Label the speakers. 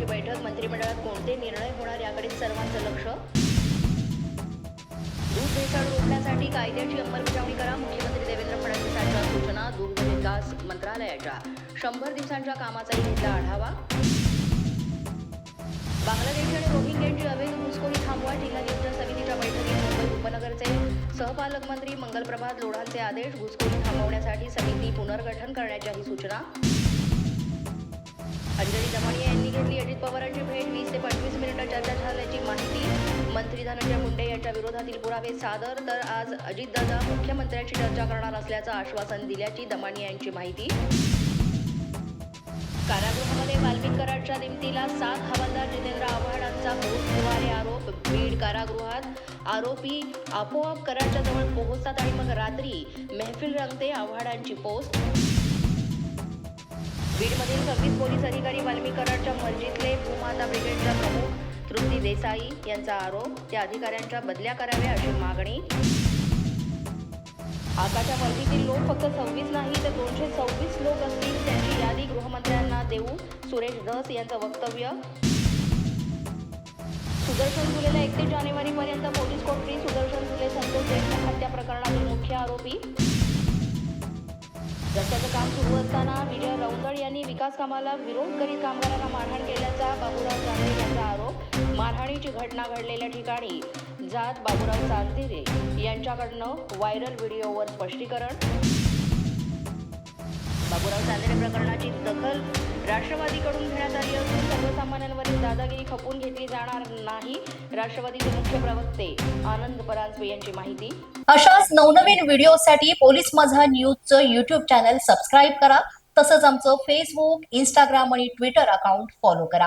Speaker 1: महत्वाची बैठक. मंत्रिमंडळात कोणते निर्णय होणार याकडे सर्वांचं लक्ष. दूध भेसळ रोखण्यासाठी कायद्याची अंमलबजावणी करा. मुख्यमंत्री देवेंद्र फडणवीसांच्या सूचना दूध विकास मंत्रालयाच्या. शंभर दिवसांच्या कामाचाही घेतला आढावा. बांगलादेश आणि रोहिंग्यांची अवैध घुसखोरी थांबवा. जिल्हाधिष्ठ समितीच्या बैठकीत मुंबई उपनगरचे सहपालकमंत्री मंगलप्रभात लोढांचे आदेश घुसखोरी थांबवण्यासाठी समिती पुनर्गठन करण्याच्याही सूचना. अंजली दमणीया यांनी घेतली पंचवीस ठरल्याची झाल्याची माहिती मंत्री धनंजय मुंडे यांच्या विरोधातील पुरावे सादर. तर आज अजितदादा मुख्यमंत्र्यांशी चर्चा करणार असल्याचं आश्वासन दिल्याची दमानिया यांची माहिती. कारागृहामध्ये वाल्मिक निमतीला दिमतीला सात हवालदार जितेंद्र आव्हाडांचा फुवारे आरोप. बीड कारागृहात आरोपी आपोआप कराडच्या जवळ पोहोचतात आणि मग रात्री मेहफिल रंगते आव्हाडांची पोस्ट. बीडमधील सव्वीस पोलीस अधिकारी वाल्मिक कराडच्या मस्जिदले भूमाता ब्रिगेडच्या प्रमुख तृप्ती देसाई यांचा आरोप त्या अधिकाऱ्यांच्या बदल्या कराव्या अशी मागणी. आताच्या वर्दीतील लोक फक्त सव्वीस नाही तर दोनशे सव्वीस लोक असतील त्यांची यादी गृहमंत्र्यांना देऊ सुरेश धस यांचं वक्तव्य. सुदर्शन जुलेला एकतीस जानेवारीपर्यंत पोलीस कोठडी सुदर्शन जुले संतोष देशमुख हत्या प्रकरणातील मुख्य आरोपी. रस्त्याचं काम सुरू असताना विजय रौंदळ यांनी विकास कामाला विरोध करीत कामगारांना मारहाण केल्याचा मारहाणीची घटना घडलेल्या ठिकाणी जात बाबुराव चांदिरे यांच्याकडनं व्हायरल व्हिडिओवर स्पष्टीकरण. बाबुराव चांदिरे प्रकरणाची दखल राष्ट्रवादीकडून घेण्यात आली असून सर्वसामान्यांवरील दादागिरी खपून घेतली जाणार नाही. राष्ट्रवादीचे मुख्य प्रवक्ते आनंद परांजपे यांची माहिती.
Speaker 2: अशाच नवनवीन व्हिडिओसाठी पोलीस माझा न्यूजचं युट्यूब चॅनल सबस्क्राईब करा. तसंच आमचं फेसबुक इंस्टाग्राम आणि ट्विटर अकाउंट फॉलो करा.